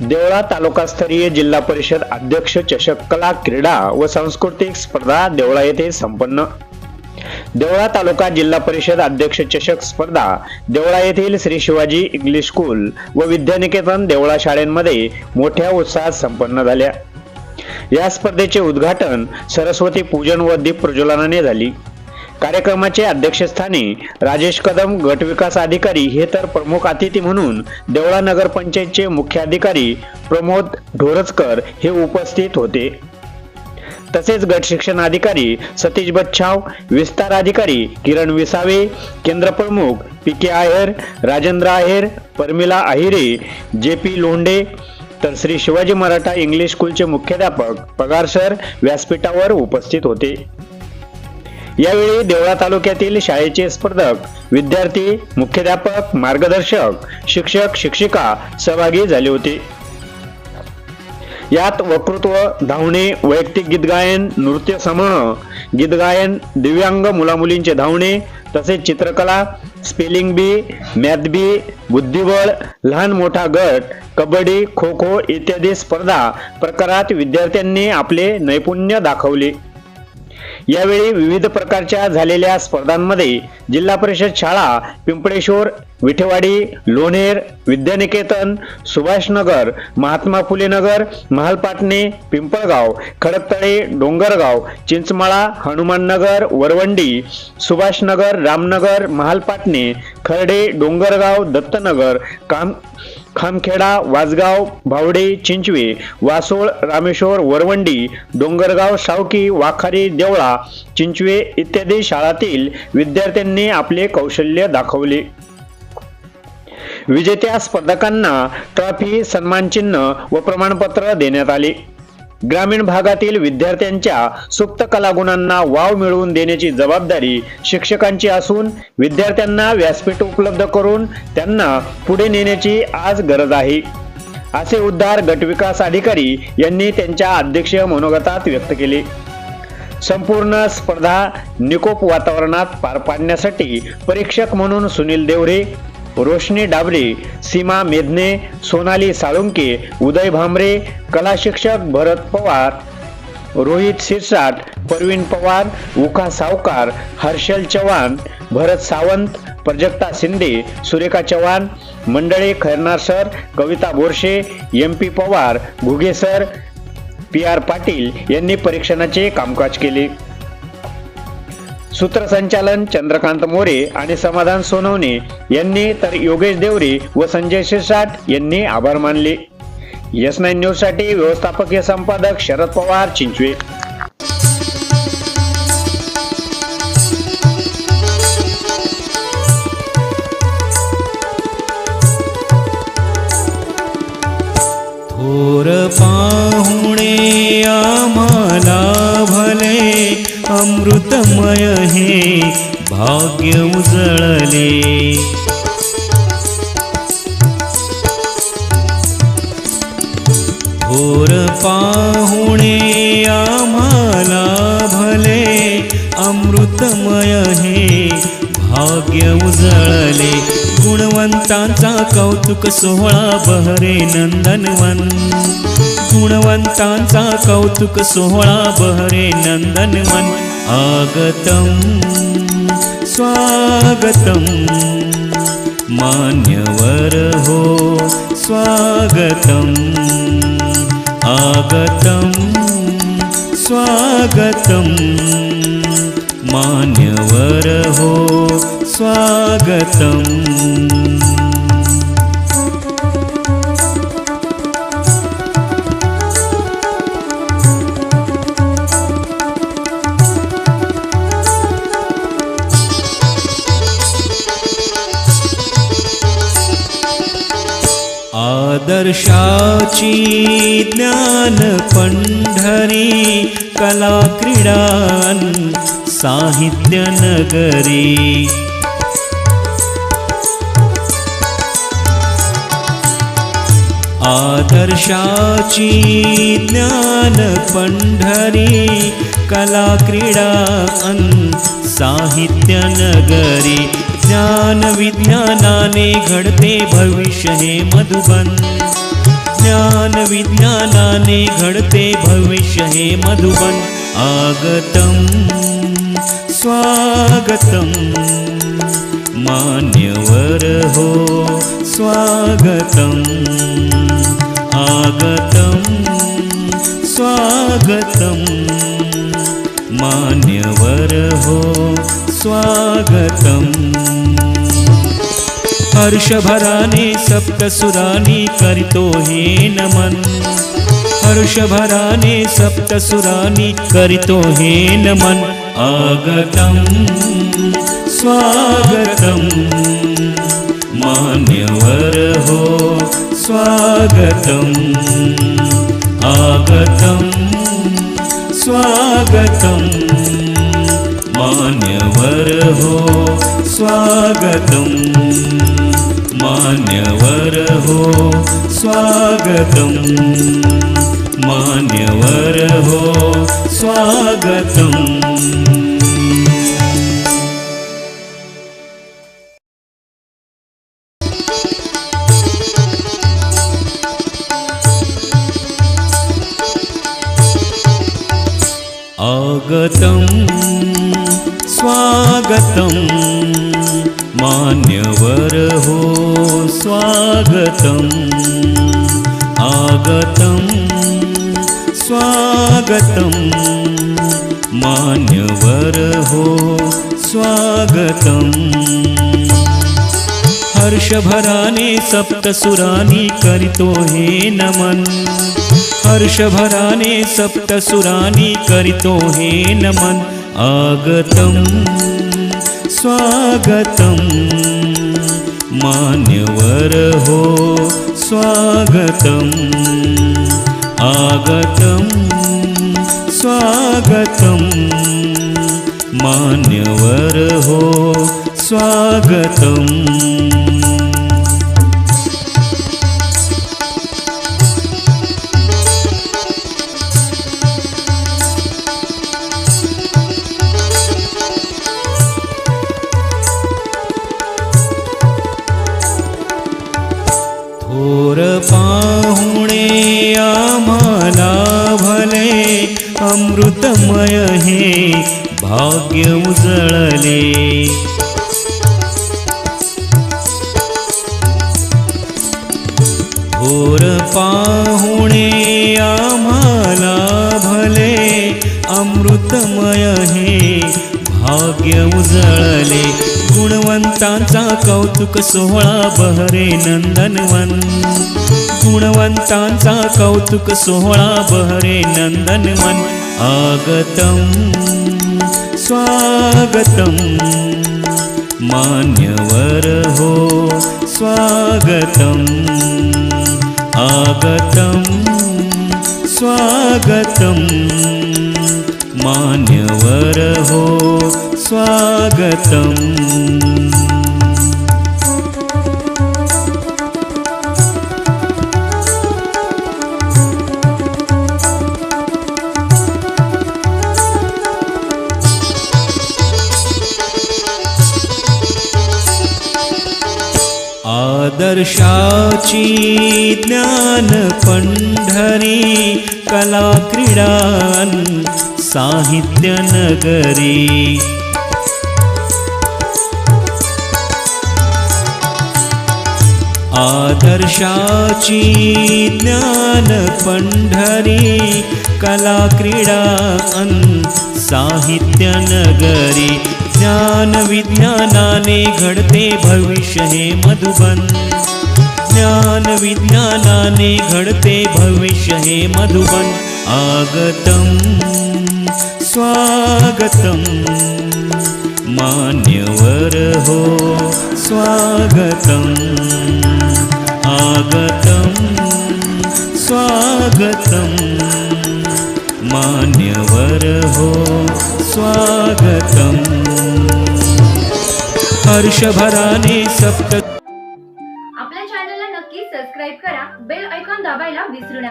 देवळा तालुकास्तरीय जिल्हा परिषद अध्यक्ष चषक कला क्रीडा व सांस्कृतिक स्पर्धा देवळा येथे संपन्न. देवळा तालुका जिल्हा परिषद अध्यक्ष चषक स्पर्धा देवळा येथील श्री शिवाजी इंग्लिश स्कूल व विद्यानिकेतन देवळा शाळेमध्ये मोठ्या उत्साहात संपन्न झाल्या. या स्पर्धेचे उद्घाटन सरस्वती पूजन व दीप प्रज्वलनाने झाली. कार्यक्रमाचे अध्यक्षस्थानी राजेश कदम गटविकास अधिकारी हे तर प्रमुख अतिथी म्हणून देवळा नगरपंचायतचे मुख्याधिकारी प्रमोद ढोरचकर हे उपस्थित होते. तसेच गट शिक्षण अधिकारी सतीश बच्छाव विस्तार अधिकारी किरण विसावे केंद्र प्रमुख पी के आहेर राजेंद्र आहेर परमिला आहिरे जे पी लोंढे तर श्री शिवाजी मराठा इंग्लिश स्कूलचे मुख्याध्यापक पगार सर व्यासपीठावर उपस्थित होते. यावेळी देवळा तालुक्यातील शाळेचे स्पर्धक विद्यार्थी मुख्याध्यापक मार्गदर्शक शिक्षक शिक्षिका सहभागी झाले होते. यात वक्तृत्व धावणे वैयक्तिक गीत गायन नृत्य समूह गीत गायन दिव्यांग मुलामुलींचे धावणे तसेच चित्रकला स्पेलिंग बी मॅथ बी बुद्धिबळ लहान मोठा गट कबड्डी खो खो इत्यादी स्पर्धा प्रकारात विद्यार्थ्यांनी आपले नैपुण्य दाखवले. यावेळी विविध प्रकारच्या झालेल्या स्पर्धांमध्ये जिल्हा परिषद शाळा पिंपळेश्वर विठेवाडी लोणेर विद्यानिकेतन सुभाषनगर महात्मा फुले नगर महालपाटणे पिंपळगाव खडकतळे डोंगरगाव चिंचमाळा हनुमाननगर वरवंडी सुभाषनगर रामनगर महालपाटणे खर्डे डोंगरगाव दत्तनगर काम खामखेडा वाजगाव भावडे चिंचवे वासोळ रामेश्वर वरवंडी डोंगरगाव सावकी वाखारी देवळा चिंचवे इत्यादी शाळातील विद्यार्थ्यांनी आपले कौशल्य दाखवले. विजेत्या स्पर्धकांना ट्रॉफी सन्मानचिन्ह व प्रमाणपत्र देण्यात आले. ग्रामीण भागातील विद्यार्थ्यांच्या सुप्त कलागुणांना वाव मिळवून देण्याची जबाबदारी शिक्षकांची असून विद्यार्थ्यांना व्यासपीठ उपलब्ध करून त्यांना पुढे नेण्याची आज गरज आहे. असे उद्गार गटविकास अधिकारी यांनी त्यांच्या अध्यक्ष मनोगतात व्यक्त केले. संपूर्ण स्पर्धा निकोप वातावरणात पार पाडण्यासाठी परीक्षक म्हणून सुनील देवरे रोशनी डाबरे सीमा मेदने सोनाली साळुंके उदय भांबरे कला शिक्षक भरत पवार रोहित सिरसाट परवीन पवार उखा सावकार हर्षल चव्हाण भरत Sawant Prajakta Shinde Surekha Chavan Mandale Khairnar sir Kavita Borshe M P Pawar Ghuge sir P R Patil यांनी परीक्षणाचे कामकाज केले. सूत्रसंचालन चंद्रकांत मोरे आणि समाधान सोनवणे यांनी तर योगेश देवरे व संजय शिरसाट यांनी आभार मानले. एस नाईन न्यूजसाठी व्यवस्थापकीय संपादक शरद पवार चिंचवे. थोर पाहुणे अमृतमय हे भाग्य उजळले. भोर पाहुणे आम्हाला भले अमृतमय हे भाग्य उजळले. गुणवंतांचा कौतुक सोहळा बहरे नंदनवन. गुणवंतांचा कौतुक सोहळा बहरे नंदनवन. आगतं स्वागतं मान्यवरहो स्वागतम्। आगतं स्वागतं मान्यवरहो स्वागतम्। ची ज्ञान पंढरी कला क्रीडान साहित्य नगरी. आदर्शाची ज्ञान पंढरी कला क्रीडा अन साहित्य नगरी. ज्ञान विज्ञानाने घडते भविष्य हे मधुबन. ज्ञान विज्ञानाने घडते भविष्य हे मधुबन. आगतम स्वागतम. मान्यवर हो स्वागतम. आगतम स्वागतम. मान्यवर हो स्वागतम हर्षभराने सप्तसुरानी करितो हे नमन। हर्षभराने सप्तसुरानी करितो हे नमन। आगतं स्वागतं मान्यवर हो स्वागतम्। आगतं स्वागतं मान्यवर हो स्वागतम् स्वागतं मान्यवर स्वागतम्। आगतं स्वागतं मान्यवर स्वागतम्। आगतं स्वागतं मान्यवर हो स्वागतम्। हर्षभराने सप्तसुरानी करितो हे नमन। हर्षभराने सप्तसुरानी करितो हे नमन। आगतं स्वागतं मान्यवर हो स्वागतम्। आगतं स्वागतं मान्यवर हो स्वागतम्। अमृतमय हे भाग्य उजळले. भोर पाहुणे आम्हाला भले अमृतमय हे भाग्य उजळले. गुणवंतांचा कौतुक सोहळा बहरे नंदनवन. गुणवंतांचा कौतुक सोहळा बहरे नंदनवन. आगतं स्वागतं मान्यवर हो स्वागतम्। आगतं स्वागतं मान्यवर हो स्वागतम् आदर्शाची ज्ञान पंढरी कला क्रीडान साहित्य नगरी. आदर्शाची ज्ञान पंढरी कला क्रीडा अन साहित्य नगरी. ज्ञान विज्ञानाने घडते भविष्य हे मधुबन. ज्ञान विज्ञानाने घडते भविष्य हे मधुबन. आगतम स्वागतम मान्यवर हो स्वागतम्. आगतम स्वागतम मान्यवर हो स्वागतम्. वर्षभराने सप्त आपल्या चॅनलला नक्की सबस्क्राईब करा. बेल ऐकॉन दाबायला विसरू नका.